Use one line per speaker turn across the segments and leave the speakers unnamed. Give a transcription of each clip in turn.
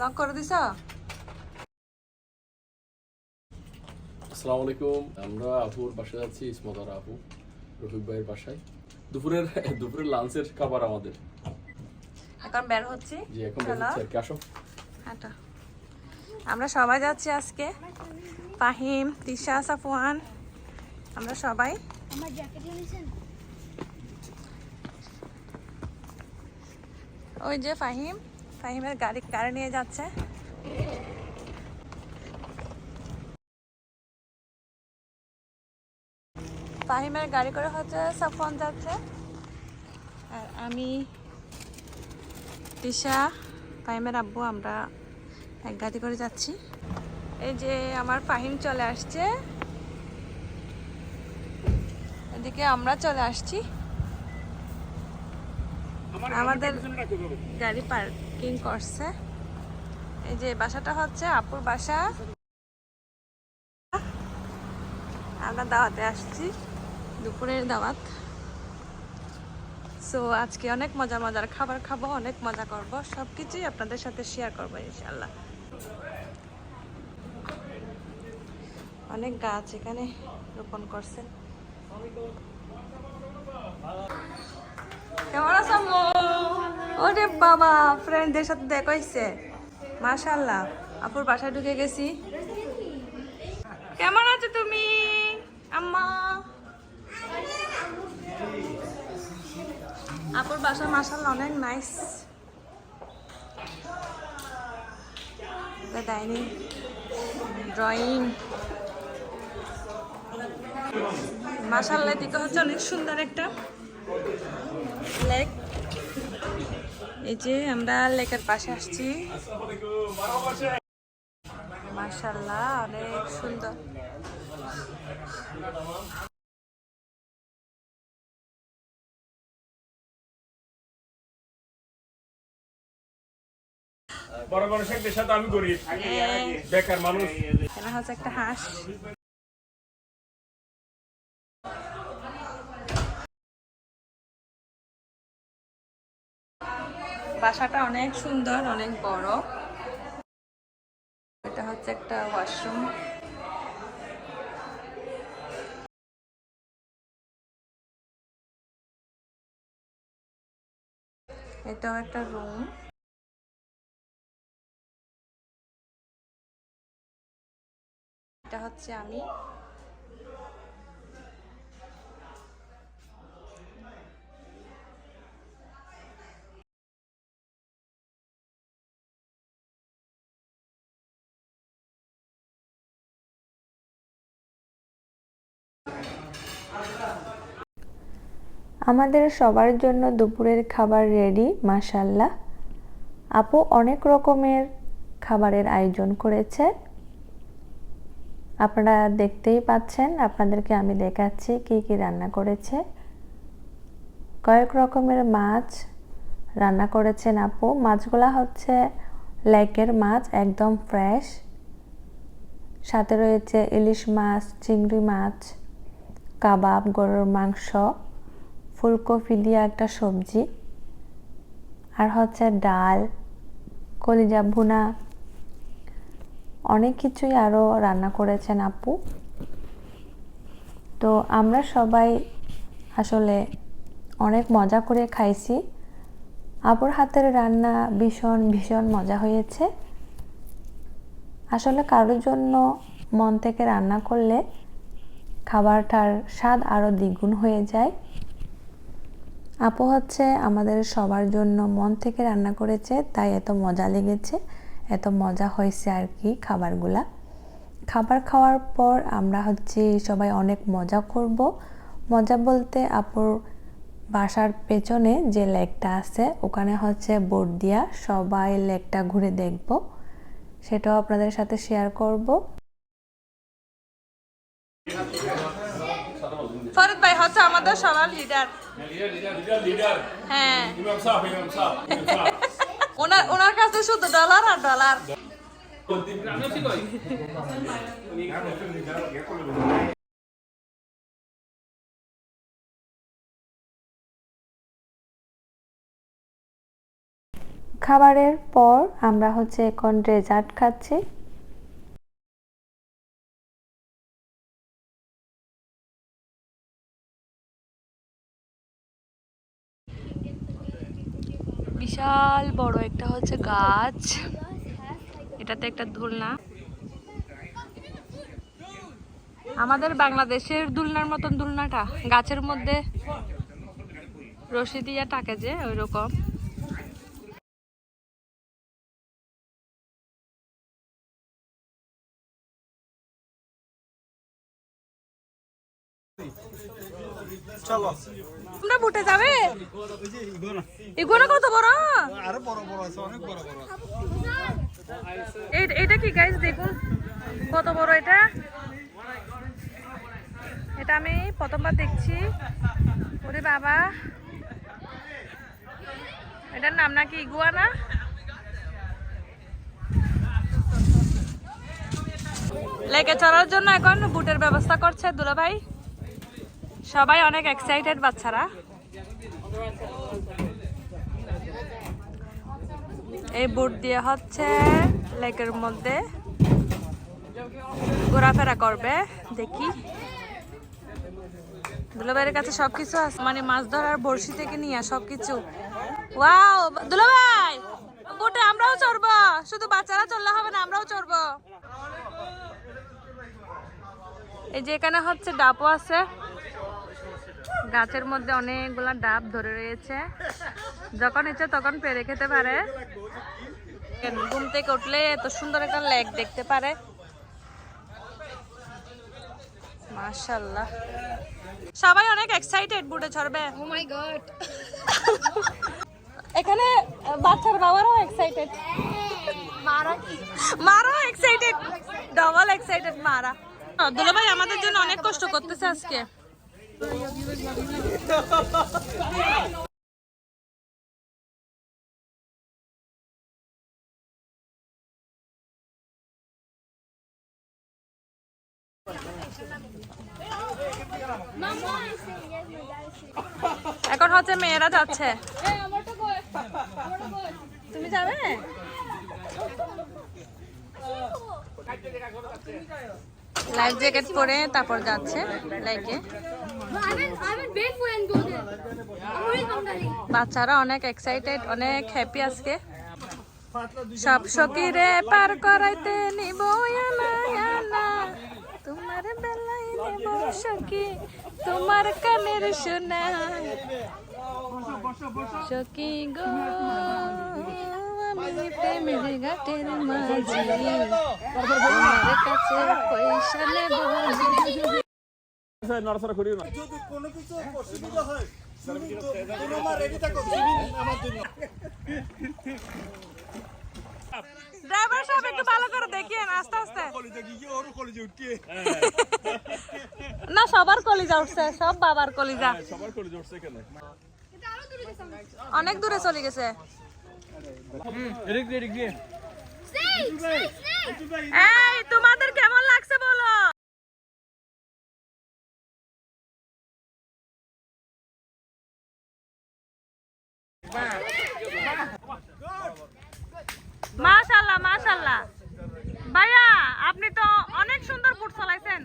Lock করে দিছ?
আসসালামু আলাইকুম আমরা আপুর বাসায় যাচ্ছি ইসমতার আপু রফিক ভাইয়ের বাসায়। দুপুরের দুপুরের লাঞ্চের খাবার আমাদের।
এখন বের হচ্ছি
যে এখন বেরোচ্ছে আর কি আসো।
হাঁটা আমরা সবাই যাচ্ছি আজকে। ফাহিম তিশা সাফওয়ান। আমরা সবাই।
আমার জ্যাকেট
ওই যে ফাহিম। ফাহিমের গাড়ি গাড়ি নিয়ে যাচ্ছে? ফাহিমের গাড়ি করে হচ্ছে সাফওয়ান যাচ্ছে। আর আমি তিশা ফাহিমের আব্বু আমরা এক গাড়ি করে যাচ্ছি। এই যে আমার ফাহিম চলে আসছে। এদিকে আমরা চলে আসছি। আমাদের গাড়ি পার্কিং করছে। এই যে বাসাটা হচ্ছে আপুর বাসা। আমরা দাওয়াতে আসছি, দুপুরের দাওয়াত। সো আজকে অনেক মজা মজার খাবার খাব, অনেক মজা করব সব কিছুই আপনাদের সাথে শেয়ার করব ইনশাল্লাহ অনেক গাছ এখানে রোপণ করছেন কেমন আছো? ওরে বাবা ফ্রেন্ডদের সাথে দেখা হইছে। মাশাল্লাহ আপুর বাসায় ঢুকে গেছি। কেমন আছো তুমি? আম্মা। আপুর বাসা মাশাল্লাহ অনেক নাইস ডাইনিং ড্রয়িং মাশাল্লাহ দিকে হচ্ছে অনেক সুন্দর একটা লেক এই যে আমরা লেকের পাশে আসছি। মাশাল্লাহ অনেক সুন্দর।
বড় বড় সাথে আমি করি বেকার মানুষ।
একটা হাঁস। বাসাটা অনেক সুন্দর, অনেক বড়। এটা হচ্ছে একটা ওয়াশরুম। এটাও একটা রুম। এটা হচ্ছে আমি।
আমাদের সবার জন্য দুপুরের খাবার রেডি মাসাল্লাহ আপু অনেক রকমের খাবারের আয়োজন করেছে। আপনারা দেখতেই পাচ্ছেন, আপনাদেরকে আমি দেখাচ্ছি কি কি রান্না করেছে। কয়েক রকমের মাছ রান্না করেছেন আপু। মাছগুলা হচ্ছে লেকের মাছ, একদম ফ্রেশ সাথে রয়েছে ইলিশ মাছ, চিংড়ি মাছ, কাবাব, গরুর মাংস। ফুলকপি দিয়ে একটা সবজি, আর হচ্ছে ডাল, কলিজা ভুনা, অনেক কিছুই আরও রান্না করেছেন আপু। তো আমরা সবাই আসলে অনেক মজা করে খাইছি। আপুর হাতের রান্না ভীষণ ভীষণ মজা হয়েছে। আসলে কারোর জন্য মন থেকে রান্না করলে খাবারটার স্বাদ আরও দ্বিগুণ হয়ে যায়। আপু হচ্ছে আমাদের সবার জন্য মন থেকে রান্না করেছে, তাই এত মজা লেগেছে, এত মজা হয়েছে আর কি খাবারগুলা। খাবার খাওয়ার পর আমরা হচ্ছে সবাই অনেক মজা করব। মজা বলতে আপুর বাসার পেছনে যে লেকটা আছে, ওখানে হচ্ছে বোট দিয়া সবাই লেকটা ঘুরে দেখব। সেটাও আপনাদের সাথে শেয়ার করব
ফরিদ ভাই হচ্ছে আমাদের সবার লিডার হ্যাঁ। ওনার কাছে শুধু ডলার আর ডলার
খাবারের পর আমরা হচ্ছে এখন ডেজার্ট খাচ্ছি।
বিশাল বড় একটা হচ্ছে গাছ। এটাতে একটা দোলনা। আমাদের বাংলাদেশের দুলনার মতন দুলনাটা। গাছের মধ্যে রশি দিয়ে টাকে যে ওই রকম তোমরা বুটে যাবে? এগুলো কত বড়?
আরও বড় বড় আছে অনেক বড় বড়
এই- এটা কি গাইস দেখুন। কত বড় এটা? এটা আমি প্রথমবার দেখছি। ওরে বাবা। এটার নাম নাকি ইগুয়ানা? লেকে চড়ার জন্য এখন বুটের ব্যবস্থা করছে দুলাভাই। সবাই অনেক এক্সাইটেড বাচ্চারা। এই বুট দিয়ে হচ্ছে লেকের মধ্যে ঘোরাফেরা করবে, দেখি। দুলাভাইয়ের কাছে সবকিছু আছে মানে মাছ ধরার বড়শি থেকে নিয়ে সবকিছু। ওয়াও দুলাভাই বুটে আমরাও চড়বো, শুধু বাচ্চারা চললে হবে না, আমরাও চড়বো। এই যে এখানে হচ্ছে ডাবও আছে। গাছের মধ্যে অনেকগুলা ডাব ধরে রয়েছে। যখন ইচ্ছে তখন পেরে খেতে পারে। ঘুম থেকে উঠলে এত সুন্দর একটা লেক দেখতে পারে। মাশাল্লাহ সবাই অনেক এক্সাইটেড বুটে চড়বে ও মাই গড এখানে বাচ্চার বাবারাও এক্সাইটেড মারা মারাও এক্সাইটেড ডবল এক্সাইটেড মারা। দুলা ভাই আমাদের জন্য অনেক কষ্ট করতেছে আজকে। এখন হচ্ছে মেয়েরা যাচ্ছে। তুমি যাবে? লাইফ জ্যাকেট পরে তারপর যাচ্ছে লাইকে. বাচ্চারা অনেক এক্সাইটেড অনেক হ্যাপি আজকে। সব সকিরে পার করাইতে নিব তোমার বেলায় নিব সখী, তোমার কানের শোনা সখী গো প্রেমের ঘাটের মাঝি তোমার কাছে পয়সা নেব
নড়াচড়া করিও না
যদি কোনো কিছু অসুবিধা হয়
ড্রাইভার সাহেব একটু ভালো করে দেখিয়েন আস্তে আস্তে। না সবার কলিজা উঠছে সব বাবার কলিজা।
সবার এখানে।
অনেক দূরে চলে গেছে। তোমাদের কেমন লাগছে বলো? মাশাল্লাহ মাশাল্লাহ। ভাইয়া আপনি তো অনেক সুন্দর বুট চালাইছেন।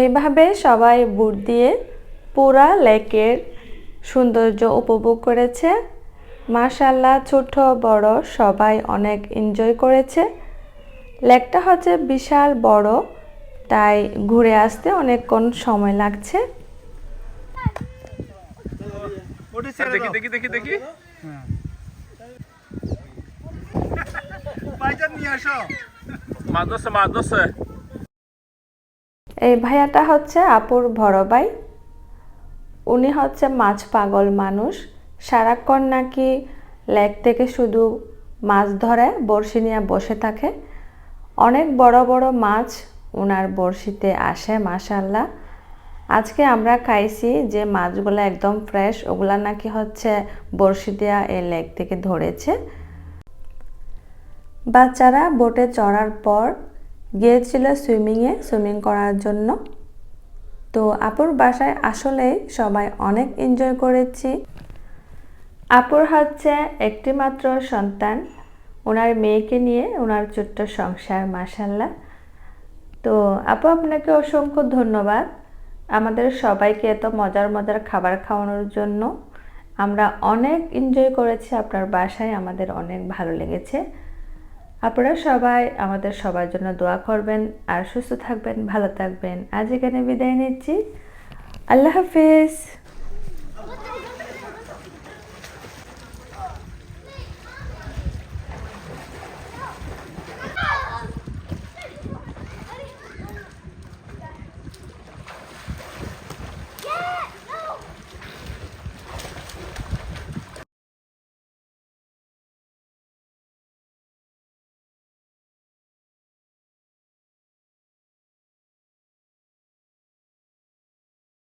এইভাবে সবাই বুট দিয়ে পুরা লেকের সৌন্দর্য উপভোগ করেছে। মাশাল্লাহ ছোট বড় সবাই অনেক এনজয় করেছে। লেকটা হচ্ছে বিশাল বড় তাই ঘুরে আসতে অনেকক্ষণ সময় লাগছে।
দেখি দেখি দেখি দেখি।
এই ভাইয়াটা হচ্ছে আপুর বড় ভাই। উনি হচ্ছে মাছ পাগল মানুষ। সারাক্ষণ নাকি লেক থেকে শুধু মাছ ধরে, বড়শি নিয়ে বসে থাকে। অনেক বড় বড় মাছ ওনার বড়শিতে আসে মাশাল্লাহ আজকে আমরা খাইছি যে মাছগুলো একদম ফ্রেশ, ওগুলা নাকি হচ্ছে বড়শি দেওয়া এই লেক থেকে ধরেছে। বাচ্চারা বোটে চড়ার পর গিয়েছিল সুইমিংয়ে, সুইমিং করার জন্য। তো আপুর বাসায় আসলে সবাই অনেক এনজয় করেছি।
আপুর হচ্ছে একটি মাত্র সন্তান। ওনার মেয়েকে নিয়ে ওনার ছোট্ট সংসার মাসাল্লাহ তো আপু, আপনাকে অসংখ্য ধন্যবাদ। আমাদের সবাইকে এত মজার মজার খাবার খাওয়ানোর জন্য। আমরা অনেক এনজয় করেছি আপনার বাসায়, আমাদের অনেক ভালো লেগেছে। আপনারা সবাই আমাদের সবার জন্য দোয়া করবেন আর সুস্থ থাকবেন, ভালো থাকবেন। আজ এখানে বিদায় নিচ্ছি। আল্লাহ হাফিজ।